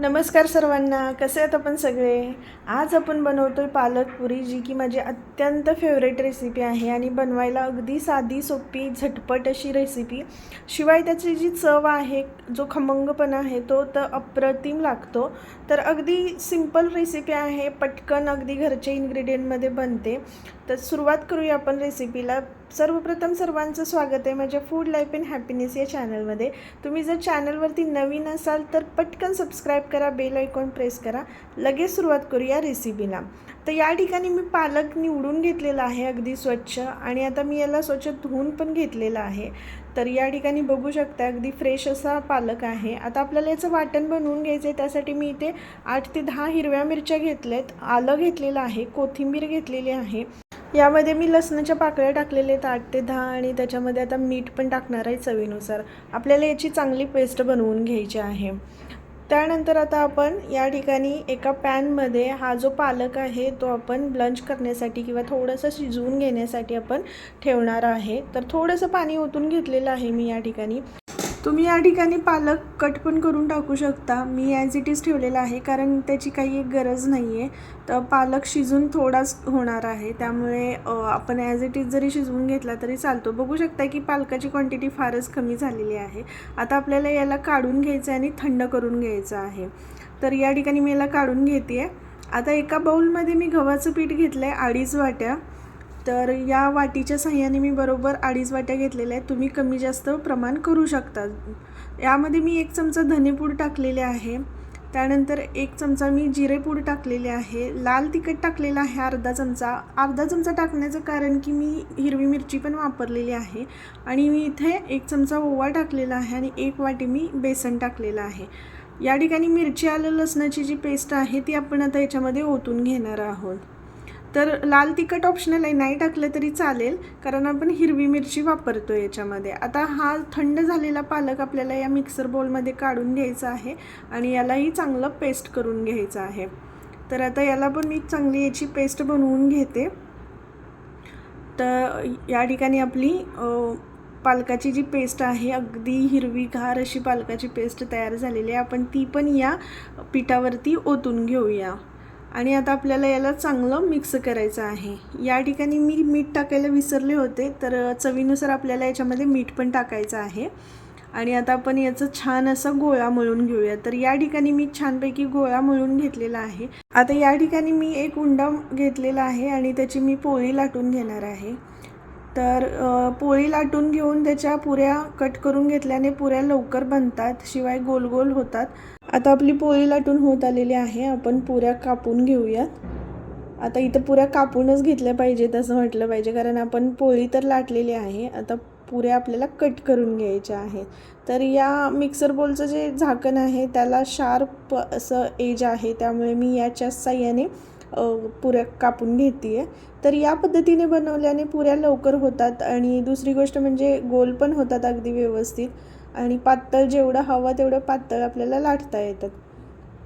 नमस्कार सर्वांना कसे आहेत आपण सगळे? आज आपण बनवतो आहे पालक पुरी जी की माझी अत्यंत फेवरेट रेसिपी आहे आणि बनवायला अगदी साधी सोपी झटपट अशी रेसिपी शिवाय त्याची जी चव आहे जो खमंगपणा आहे तो तर अप्रतिम लागतो. तर अगदी सिंपल रेसिपी आहे पटकन अगदी घरच्या इन्ग्रेडियंटमध्ये बनते. तर सुरुवात करूया आपण रेसिपीला सर्वप्रथम सर्वांचं स्वागत आहे माझ्या फूड लाईफ अँड हॅपीनेस या चॅनलमध्ये तुम्ही जर चॅनलवरती नवीन असाल तर पटकन सबस्क्राईब करा बेल आयकॉन प्रेस करा. लगेच सुरुवात करूया रेसिपीला तर या ठिकाणी मी पालक निवडून घेतलेला आहे अगदी स्वच्छ. आणि आता मी याला स्वच्छ धुवून पण घेतलेला आहे. तर या ठिकाणी बघू शकता अगदी फ्रेश असा पालक आहे. आता आपल्याला याचं वाटण बनवून घ्यायचं आहे त्यासाठी मी इथे आठ ते दहा हिरव्या मिरच्या घेतल्या आहेत आलं घेतलेलं आहे कोथिंबीर घेतलेली आहे. यामध्ये मी लसणाच्या पाकळ्या टाकलेल्या आहेत आठ ते दहा आणि त्याच्यामध्ये आता मीठ पण टाकणार आहे चवीनुसार. आपल्याला याची चांगली पेस्ट बनवून घ्यायची आहे. त्यानंतर आता आपण या ठिकाणी एका पॅनमध्ये हा जो पालक आहे तो आपण ब्लंच करण्यासाठी किंवा थोडंसं शिजवून घेण्यासाठी आपण ठेवणार आहे. तर थोडंसं पाणी ओतून घेतलेलं आहे मी या ठिकाणी. तुम्ही या ठिकाणी पालक कट पण करून टाकू शकता. मी ॲज इट इज ठेवलेला आहे कारण त्याची काही एक गरज नाही आहे तर पालक शिजून थोडाच होणार आहे. त्यामुळे आपण ॲज इट इज जरी शिजवून घेतला तरी चालतो. बघू शकता की पालकाची क्वांटिटी फारच कमी झालेली आहे. आता आपल्याला याला काढून घ्यायचं आहे आणि थंड करून घ्यायचं आहे. तर या ठिकाणी मी याला काढून घेते आहे आता एका बाऊलमध्ये मी गव्हाचं पीठ घेतलं आहे अडीच वाट्या. तर या वाटीच्या साह्याने मी बरोबर अडीच वाट्या घेतलेल्या आहेत. तुम्ही कमी जास्त प्रमाण करू शकता. यामध्ये मी एक चमचा धनेपूड टाकलेले आहे. त्यानंतर एक चमचा मी जिरेपूड टाकलेले आहे. लाल तिखट टाकलेलं आहे अर्धा चमचा. अर्धा चमचा टाकण्याचं कारण की मी हिरवी मिरची पण वापरलेली आहे. आणि मी इथे एक चमचा ओवा टाकलेला आहे आणि एक वाटी मी बेसन टाकलेलं आहे. या ठिकाणी मिरची आलं लसणाची जी पेस्ट आहे ती आपण आता याच्यामध्ये ओतून घेणार आहोत. तर लाल तिखट ऑप्शनल आहे. नाही टाकलं तरी चालेल कारण आपण हिरवी मिरची वापरतो याच्यामध्ये. आता हा थंड झालेला पालक आपल्याला या मिक्सर बोलमध्ये काढून घ्यायचा आहे आणि यालाही चांगलं पेस्ट करून घ्यायचं आहे. तर आता याला पण मी चांगली याची पेस्ट बनवून घेते. तर या ठिकाणी आपली पालकाची जी पेस्ट आहे अगदी हिरवीगार अशी पालकाची पेस्ट तयार झालेली आहे. आपण ती पण या पिठावरती ओतून घेऊया. आणि आता आपल्याला याला चांगलं मिक्स करायचं आहे. या ठिकाणी मी मीठ टाकायला विसरले होते तर चवीनुसार आपल्याला याच्यामध्ये मीठ पण टाकायचं आहे. आणि आता आपण याचं छान असा गोळा मळून घेऊया. तर या ठिकाणी मी छानपैकी गोळा मळून घेतलेला आहे. आता या ठिकाणी मी एक उंडा घेतलेला आहे आणि त्याची मी पोळी लाटून घेणार आहे. तर पोळी लाटून घेऊन त्याच्या पुऱ्या कट करून घेतल्याने पुऱ्या लवकर बनतात शिवाय गोल गोल होतात. आता आपली पोळी लाटून होत आलेली आहे आपण पुऱ्या कापून घेऊयात. आता इथं पुऱ्या कापूनच घेतल्या पाहिजेत असं म्हटलं पाहिजे कारण आपण पोळी तर लाटलेली आहे आता पुऱ्या आपल्याला कट करून घ्यायच्या आहेत. तर या मिक्सर बोलचं जे झाकण आहे त्याला शार्प असं एज आहे त्यामुळे मी याच्या साह्याने पुऱ्या कापून घेते आहे तर या पद्धतीने बनवल्याने पुऱ्या लवकर होतात आणि दुसरी गोष्ट म्हणजे गोल पण होतात अगदी व्यवस्थित. आणि पातळ जेवढं हवं तेवढं पातळ आपल्याला लाटता येतात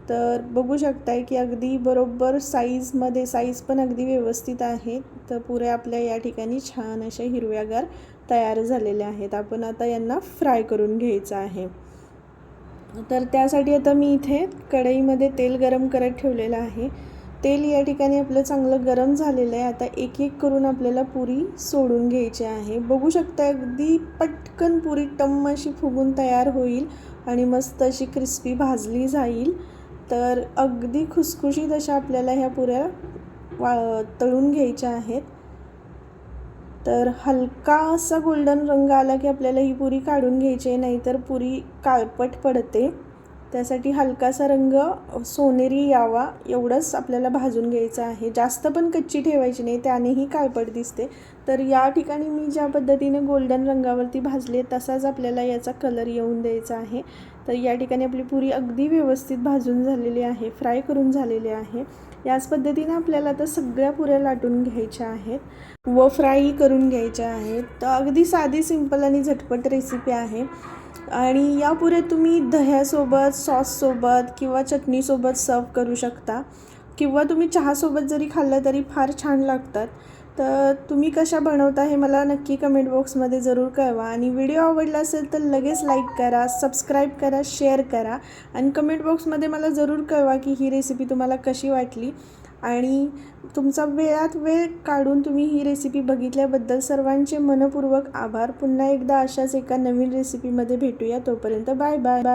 तर बघू शकताय की अगदी बरोबर साईजमध्ये साईज पण अगदी व्यवस्थित आहे. तर पुऱ्या आपल्या या ठिकाणी छान अशा हिरव्यागार तयार झालेल्या आहेत. आपण आता यांना फ्राय करून घ्यायचं आहे. तर त्यासाठी आता मी इथे कढईमध्ये तेल गरम करत ठेवलेलं आहे. तेल या ठिकाणी आपलं चांगलं गरम झालेलं आहे. आता एक एक करून आपल्याला पुरी सोडून घ्यायची आहे. बघू शकता अगदी पटकन पुरी टम्म अशी फुगून तयार होईल आणि मस्त अशी क्रिस्पी भाजली जाईल. तर अगदी खुसखुशीत अशा आपल्याला ह्या पुऱ्या वा तळून घ्यायच्या आहेत. तर हलका असा गोल्डन रंग आला की आपल्याला ही पुरी काढून घ्यायची आहे नाहीतर पुरी काळपट पडते. त्यासाठी हलकासा रंग सोनेरी यावा एवढंच आपल्याला भाजून घ्यायचं आहे. जास्त पण कच्ची ठेवायची नाही त्यानेही काळपट दिसते. तर या ठिकाणी मी ज्या पद्धतीने गोल्डन रंगावरती भाजले तसाच आपल्याला याचा कलर येऊन द्यायचा आहे. तर या ठिकाणी आपली पुरी अगदी व्यवस्थित भाजून झालेली आहे फ्राय करून झालेली आहे. याच पद्धतीने आपल्याला आता सगळ्या पुऱ्या लाटून घ्यायच्या आहेत व फ्रायही करून घ्यायच्या आहेत. तर अगदी साधी सिंपल आणि झटपट रेसिपी आहे. आणि या तुम्ही दह्यासोबत सॉससोबत किंवा चटणीसोबत सर्व करू शकता. किंवा तुम्ही चहासोबत जरी खाल्लं तरी फार छान लागतात. तर तुम्ही कशा बनवता हे मला नक्की कमेंट बॉक्समध्ये जरूर कळवा. आणि व्हिडिओ आवडला असेल तर लगेच लाईक करा सबस्क्राईब करा शेअर करा. आणि कमेंट बॉक्समध्ये मला जरूर कळवा की ही रेसिपी तुम्हाला कशी वाटली. आणि तुमचा वेळात वेळ काढून तुम्ही ही रेसिपी बघितल्याबद्दल सर्वांचे मनपूर्वक आभार. पुन्हा एकदा अशाच एका नवीन रेसिपीमध्ये भेटूया. तोपर्यंत बाय बाय बाय